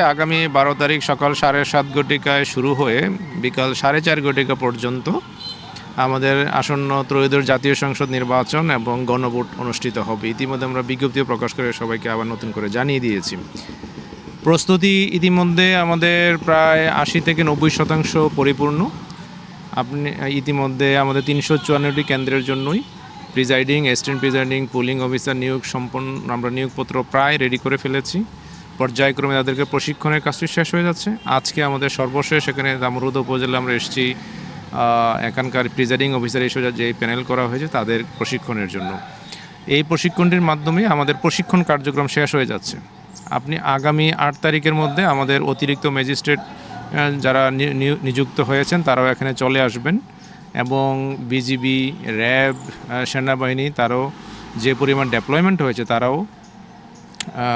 আগামী বারো তারিখ সকাল সাড়ে সাত ঘটিকায় শুরু হয়ে বিকাল সাড়ে চার ঘটিকা পর্যন্ত আমাদের আসন্ন ত্রয়োদশ জাতীয় সংসদ নির্বাচন এবং গণভোট অনুষ্ঠিত হবে। ইতিমধ্যে আমরা বিজ্ঞপ্তিও প্রকাশ করে সবাইকে আবার নতুন করে জানিয়ে দিয়েছি। প্রস্তুতি ইতিমধ্যে আমাদের প্রায় আশি থেকে নব্বই শতাংশ পরিপূর্ণ। আপনি, ইতিমধ্যে আমাদের তিনশো চুয়ান্নটি কেন্দ্রের জন্যই presiding assistant presiding, polling officer নিয়োগ সম্পন্ন, আমরা নিয়োগপত্র প্রায় রেডি করে ফেলেছি। পর্যায়ক্রমে তাদেরকে প্রশিক্ষণের কাজটি শেষ হয়ে যাচ্ছে। আজকে আমাদের সর্বশেষ, এখানে দামরুদ উপজেলা আমরা এসেছি এখানকার প্রিজাইডিং অফিসার হিসেবে যে প্যানেল করা হয়েছে তাদের প্রশিক্ষণের জন্য। এই প্রশিক্ষণটির মাধ্যমে আমাদের প্রশিক্ষণ কার্যক্রম শেষ হয়ে যাচ্ছে। আপনি আগামী আট তারিখের মধ্যে আমাদের অতিরিক্ত ম্যাজিস্ট্রেট যারা নিযুক্ত হয়েছেন তারাও এখানে চলে আসবেন এবং বিজিবি, র্যাব সেনাবাহিনী, তারাও যে পরিমাণ ডেপ্লয়মেন্ট হয়েছে তারাও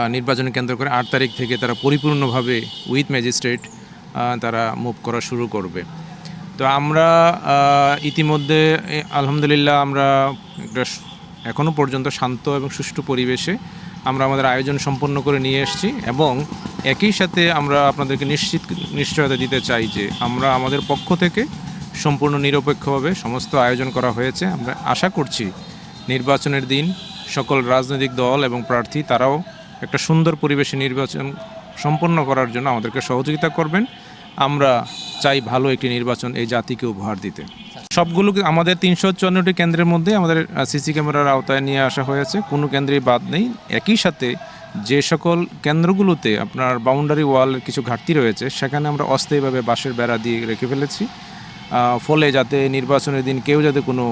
নির্বাচন কেন্দ্র করে আট তারিখ থেকে তারা পরিপূর্ণভাবে উইথ ম্যাজিস্ট্রেট তারা মুভ করা শুরু করবে। তো আমরা ইতিমধ্যে আলহামদুলিল্লাহ আমরা একটা স- এখনও পর্যন্ত শান্ত এবং সুষ্ঠু পরিবেশে আমরা আমাদের আয়োজন সম্পন্ন করে নিয়ে এসেছি এবং একই সাথে আমরা আপনাদেরকে নিশ্চিত, নিশ্চয়তা দিতে চাই যে আমরা আমাদের পক্ষ থেকে সম্পূর্ণ নিরপেক্ষভাবে সমস্ত আয়োজন করা হয়েছে। আমরা আশা করছি নির্বাচনের দিন সকল রাজনৈতিক দল এবং প্রার্থী তারাও একটা সুন্দর পরিবেশে নির্বাচন সম্পন্ন করার জন্য আমাদেরকে সহযোগিতা করবেন। আমরা চাই ভালো একটি নির্বাচন এই জাতিকে উপহার দিতে। সবগুলো আমাদের তিনশো চুয়ান্নটি কেন্দ্রের মধ্যে আমাদের সিসি ক্যামেরার আওতায় নিয়ে আসা হয়েছে, কোনো কেন্দ্রেই বাদ নেই। একই সাথে যে সকল কেন্দ্রগুলোতে আপনার বাউন্ডারি ওয়ালের কিছু ঘাটতি রয়েছে, সেখানে আমরা অস্থায়ীভাবে বাঁশের বেড়া দিয়ে রেখে ফেলেছি। ফলে যাতে নির্বাচনের দিন কেউ যাতে কোনো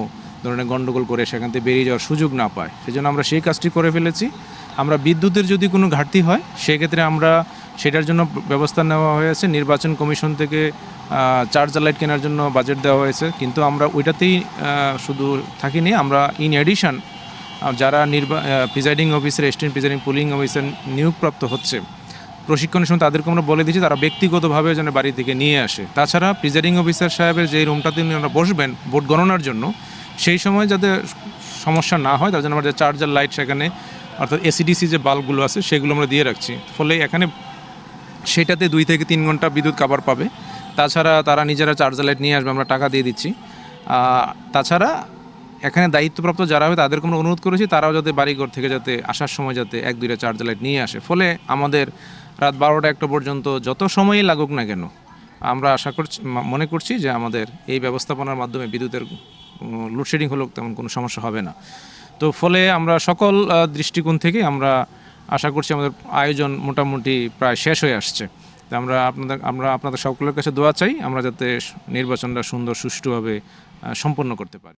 ধরনের গণ্ডগোল করে সেখান থেকে বেরিয়ে যাওয়ার সুযোগ না পায়, সেজন্য আমরা সেই কাজটি করে ফেলেছি। আমরা বিদ্যুতের যদি কোনো ঘাটতি হয়, সেক্ষেত্রে আমরা সেটার জন্য ব্যবস্থা নেওয়া হয়েছে। নির্বাচন কমিশন থেকে চার্জার লাইট কেনার জন্য বাজেট দেওয়া হয়েছে। কিন্তু আমরা ওইটাতেই শুধু থাকিনি, আমরা ইন এডিশন যারা নির্বা presiding officer assistant presiding polling officer নিয়োগপ্রাপ্ত হচ্ছে প্রশিক্ষণের সময় তাদেরকে আমরা বলে দিচ্ছি, তারা ব্যক্তিগতভাবে যেন বাড়ি থেকে নিয়ে আসে। তাছাড়া প্রিজাইডিং অফিসার সাহেবের যে রুমটাতে ওনারা বসবেন ভোট গণনার জন্য, সেই সময় যাতে সমস্যা না হয়, তার জন্য আমরা যে চার্জার লাইট সেখানে অর্থাৎ এসিডিসি যে বাল্বগুলো আছে, সেগুলো আমরা দিয়ে রাখছি। ফলে এখানে সেটাতে দুই থেকে তিন ঘণ্টা বিদ্যুৎ কাভার পাবে। তাছাড়া তারা নিজেরা চার্জার লাইট নিয়ে আসবে, আমরা টাকা দিয়ে দিচ্ছি। তাছাড়া এখানে দায়িত্বপ্রাপ্ত যারা হবে, তাদেরকে আমরা অনুরোধ করেছি, তারাও যাতে বাড়িঘর থেকে যাতে আসার সময় যাতে এক, দুইটা চার্জার লাইট নিয়ে আসে। ফলে আমাদের রাত বারোটা একটা পর্যন্ত যত সময়ই লাগুক না কেন, আমরা আশা করছি মনে করছি যে আমাদের এই ব্যবস্থাপনার মাধ্যমে বিদ্যুতের লোডশেডিং হলেও তেমন কোনো সমস্যা হবে না। তো ফলে আমরা সকল দৃষ্টিকোণ থেকে আমরা আশা করছি আমাদের আয়োজন মোটামুটি প্রায় শেষ হয়ে আসছে। তো আমরা আপনাদের আমরা আপনাদের সকলের কাছে দোয়া চাই, আমরা যাতে নির্বাচনটা সুন্দর সুষ্ঠুভাবে সম্পন্ন করতে পারি।